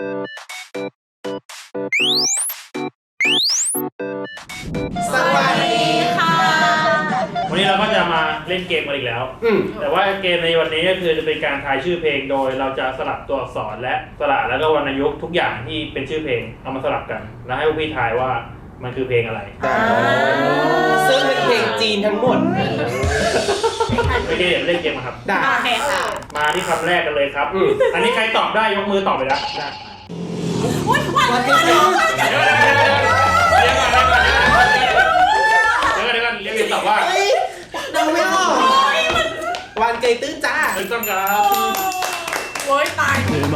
สวัสดีค่ะ วันนี้เราก็จะมาเล่นเกมกันอีกแล้ว อืมแต่ว่าเกมในวันนี้ก็คือจะเป็นการทายชื่อเพลงโดย เราจะสลับตัวอักษรและสระแล้วก็วรรณยุกต์ทุกอย่างที่เป็นชื่อเพลงเอามาสลับกัน แล้วให้พวกพี่ทายว่ามันคือเพลงอะไรได้ซึ่งเป็นเพลงจีนทั้งหมดไม่ได้เดี๋ยวเล่นเกมมาครับ ได้ โอเคค่ะ มาที่คำแรกกันเลยครับ อืม อันนี้ใครตอบได้ยกมือตอบไปแล้ว ได้ อุ้ยวันวันนี้ที่สองเดี๋ยวเดี๋ยวเดี๋ยวเดี๋ยวเดี๋ยวก่อนเดี๋ยวเดี๋ยวเดี๋ยวเดี๋ยวเรียกเรียนตอบว่าเฮ้ยเดาไม่ออกวันเกยตื้นจ้าถูกต้องครับโว้ยตายเป็นไป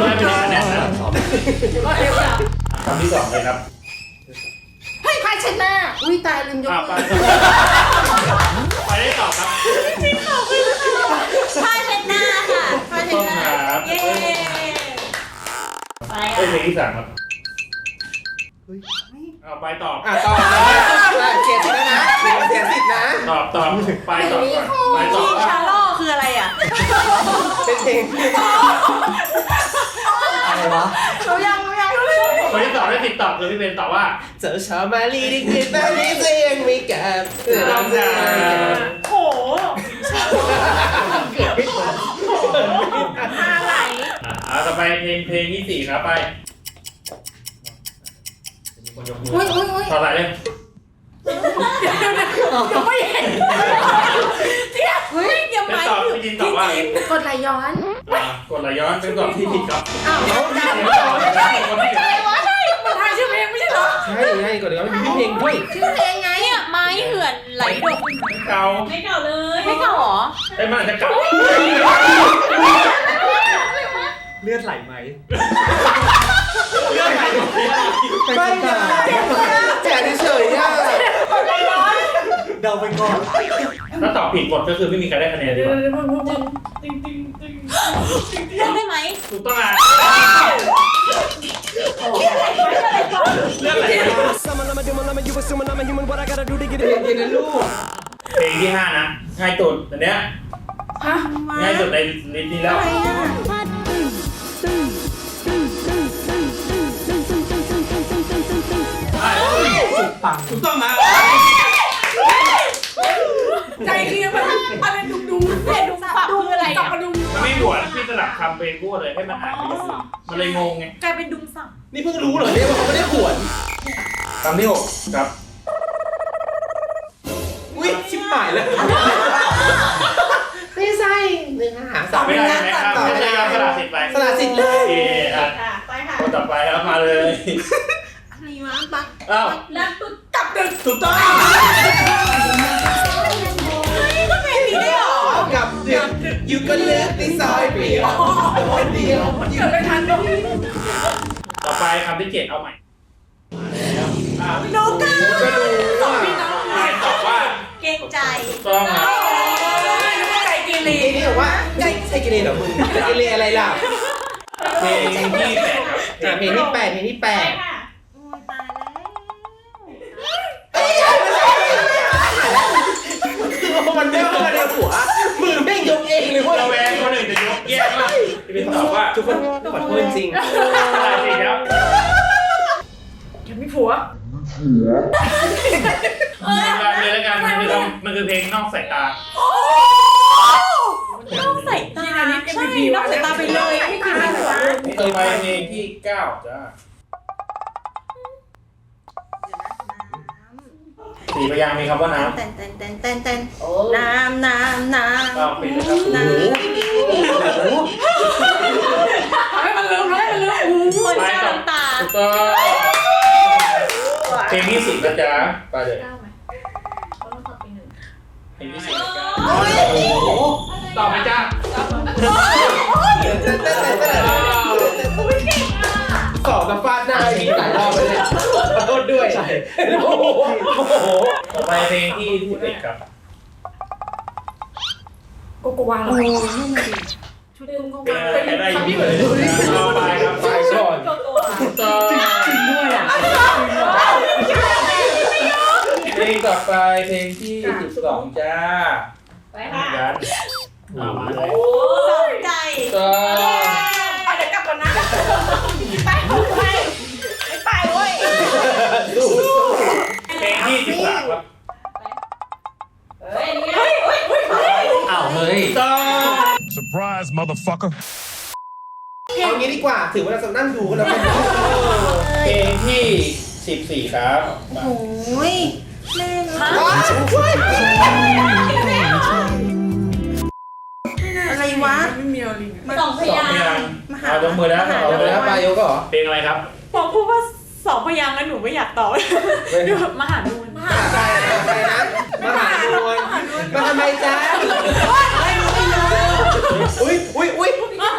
ไรคะแนนนะก็เร็วจังคำที่สองเลยครับเฮ้ยพายชนะอุ้ยตายลืมยกอะไปมือไปได้ตอบครับพายชนะค่ายชต้องนะครับเย้ ไปเอ้ยเพลอะงที่สามครับเอาไปตอบอะต่อนะได้เสียสิทธิ์แล้วนะเสียสิทธิ์นะ ตอบตอบไปตอบก่อนไปตอบพี่ว่าชาโลคืออะไรอะเป็นเพลงอะไรวะรู้ยังรู้ยังคนที่ตอบได้ติดตอบคือพี่เบนตอบว่า เจอชาวมาลีที่คืนแบบนี้จะยังไม่กลับเรา เอาต่อไปเพลงเพลงที่สี่ครับไปคนยกมืออุ้ยอุ้ยอุ้ยต่อไปเลยยังไม่เห็นเทียบเฮ้ยยังเป็นไม่ตอบพี่จินตอบว่ากดไหลย้อน อะกดไหลย้อนเป็นตอบที่ผิดครับอ้าวคนที่อะไรวะใช่มันทายชื่อเพลงไม่ใช่เหรอใช่ไงก่อนเดี๋ยวมีเพลงด้วยชื่อเพลงไงเนี่ยไม้เหือนไหลดกเก่าไม่เก่าเลยไม่เก่าหรอ ไอ้ยมันอาจจะเก่า เลือดไหลไหมเรื่องไหนไม่นะแจกเฉยๆอะเดาไปก่อนถ้าตอบผิดหมดก็คือไม่มีใครได้คะแนนดีกว่าเล่นได้ไหมถูกต้องอะเรื่องอะไรเพลงเย็นนะลูกเพลงที่ห้านะง่ายสุดอันเนี้ยฮะง่ายสุดในลิสต์นี้แล้ว ปังถูกต้องนะใจเรียมันอะไรดุมดุมเพลงดุมฝักคืออะไรอะดุมมันไม่หวนพี่สลับคำเพลงพูดเลยให้มันอ่านไปอย่างอื่นมันเลยงงไงกลายเป็นดุมสักนี่เพิ่งรู้เหรอเนี่ยว่าเขาไม่ได้ขวนคำที่หกครับอุ้ยชิบหายแล้วไม่ใช่หนึ่งหาสามไม่ได้ไหมครับไม่ได้ครับสละสิทธิ์ไปสละสิทธิ์เลโอยเคอะค่ะไปค่ะคนต่อไปครับมาเลยอะไรวะปักอ้าว ถูกต้องก็เป็นนี้ได้หรอกับดึกอยู่ก็เลือกในซอยเปลี่ยวคนเดียวอยู่เกิดไม่ทันตรงนี้ต่อไปคำที่เจ็ดเอาใหม่อ้าวโนก้าก็รู้ว่าใครตอบว่าเกรงใจถูกต้องครับนึกว่าใจกีรีเพลงนี้บอกว่าใช่ใช่กิเลนเหรอมึงกิเลนอะไรล่ะเพลงที่แปดครับอะเพลงที่แปดเพลงที่แปด คนขอโทษจริงสละสิทธิ์ครับฉันมีผัว มันเลยแล้วกันมันคือมันคือเพลงนอกสายตา ต้องใส่ตาใช่ต้องใส่ตาไปเลยไม่กินไม่ผัวต่อไปเพลงที่เก้าจ้า สี่พยางค์มีคำว่าน้ำเต้นเต้นเต้นเต้นเต้นน้ำน้ำน้ำก็ปิดนะครับน้ำให้มันลืมให้มันลืมคนเจ้าน้ำตาถูกต้องเพลงที่สิบนะจ๊ะไปเลยเพลงที่สิบตอบไหมจ้าสอบกับฟาดหน้าพี่หลาย ด้วยโอ้โหต่อไปเพลงที่สิบเอ็ดครับโกโกวาเหรอชุดกุ้งโกเป็นวาอะไรได้อยู่เลยต่อไปครับไปก่อนโกโกวาถูกต้องด้วยอะเพลงต่อไปเพลงที่สิบสองจ้าไปค่ะเอามาเลยสนใจถูกต้เดี๋ยวกลับมาอนนะไปไป เว้ยสู้สู้เพลงที่สิบสามครับเฮ้ยเฮ้ยเฮ้ยเฮ้ยอ้าวเฮ้ย ต้อง Surprise, motherfucker. เอางี้ดีกว่า ถือว่าเราจะนั่งดูกันแล้วกันเพลงที่สิบสี่ครับโอ้ยแม่นะว้าวช่วยอะไรวะ สองพสองยางพค์ยางค์มหา เอายกมือแล้วมหาเอาเอาไปไปแล้แล้ววปลายกก็เหรอเพลงอะไรครับพอพูดว่าส องพยางค์แล้วหนูไม่อยากตอบดูมหาดูนมหาใครใครนะมหาดวนมาทำไมจ๊ะอุ้ยอุ้ยอุ้ย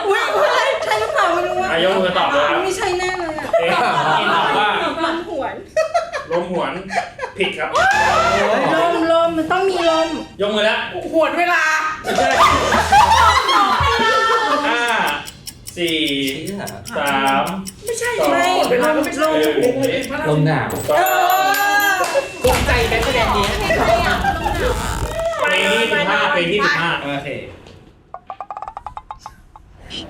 อุ้ยอะไรใช่หรือเปล่าไม่รู้ว่าอายกมือตอบเลยครับไม่ใช่แน่เลยอะเพลงที่ตอบว่าลมหวนลมหวนผิดครับลมลมมันต้องมีลมยกมือแล้วหวนเวลาห้าสี่สามไม่ใช่สองไม่ลมลมหนึ่งลมหนาวเออภูมิใจแม่คะแนนนี้เพลงที่สิบห้าเพลงที่สิบห้าโอเค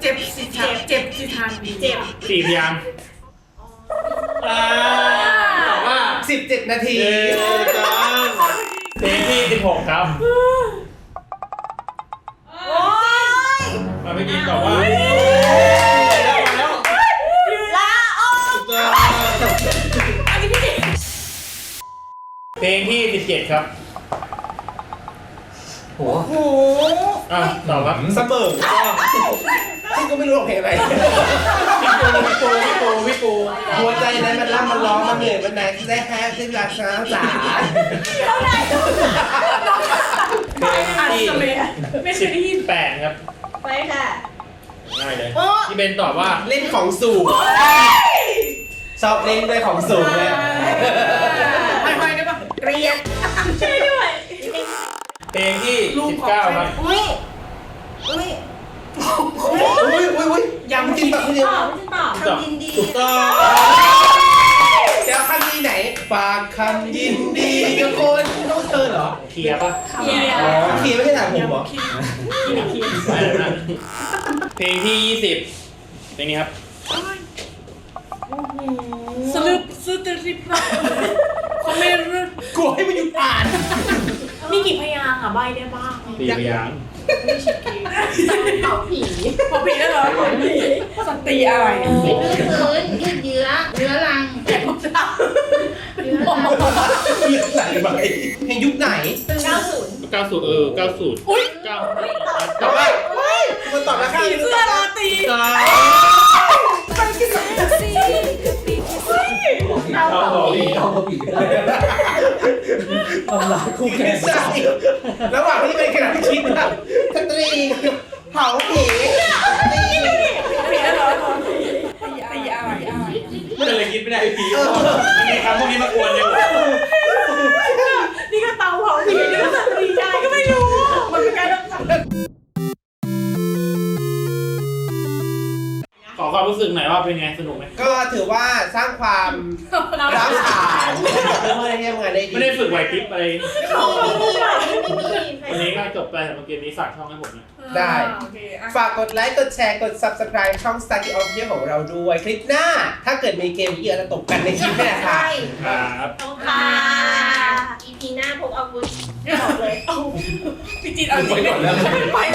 เจ็บสิเจ็บเจ็บสิทันเจ็บสี่พยางค์ตอบว่า17นาทีเพลงที่สิบหกครับ เพลงที่สิบเจ็ดครับโหโหอะตอบครับเสมอซึ่งก็ไม่รู้หรอกเพลงอะไรพี่ปูพี่ปูพี่ปูพี่ปูหัวใจนั้นมันร่ำมันร้องมันเหนื่อยมันไหนได้แฮปที่รักช้าจ๋าเพลงที่ไม่เคยได้ยินแปดครับ ไปค่ะ ง่ายเลย พี่เบนตอบว่า เล่นของสูงชอบเล่นด้วยของสูงเลย เรียนช่วยด้วยเพลงที่สิบเก้าครับอุ้ยอุ้ยอุ้ยอุ้ยอุ้ยยังกินแบบคนเดียวตอบไม่ตอบตอบยินดีถูกต้องเดี๋ยวคำนี้ไหนฝากคำยินดีกับคนต้องเธอเหรอเคลียร์ป่ะเรียนอ๋อคีย์ไม่ใช่ถามผมเหรอไม่เลยนะเพลงที่ยี่สิบเพลงนี้ครับ สรุปสุดริบนะเขาไม่รู้กลัวให้มันหยุดอ่านมีกี่พยางค์อะใบได้บ้างสี่พยางค์เผาผีพอผิดแล้วเหรอสตีอะไรยืดพื้นยืดเยื้อเรื้อรังเรื้อรังเลือกไหลไปเพลงยุคไหนเก้าศูนย์เก้าสูตรเออเก้าสูตรอุ้ยเก้าตอบว่าคนตอบราคาผีเสื้อราตรีเก้าเอาเอาอีกเอาอีกทำลายคู่แข่ไม่งใช่ระหว่างที่เป็นกระดาษคิดนะสตรีเผาผีตีเหรอตีตีอะไรอะไรไม่ได้เลยคิดไม่ได้ผีมันมีคำพวกนี้มากวนเลย สึกหน่อยว่าเป็นไงสนุกไหมก็ถือว่าสร้างความร้าวฉานเพื่อให้ทำงานได้ดีไม่ได้ฝึกไหวพริบอะไรไม่มีหรอกไม่มีวันนี้ก็จบไปสำหรับเกมนี้ฝากช่องให้ผมหนะได้ โอเคอะฝากกดไลค์ กดแชร์ กด subscribe ช่อง Study of Year ของเราด้วย คลิปหน้า ถ้าเกิดมีเกมเยอะจะตกกันในคลิปนี่แหละค่ะครับขอบคุณค่ะ EP หน้าพกอาวุธบอกเลยพี่จิตเอาจริงไปแล้ว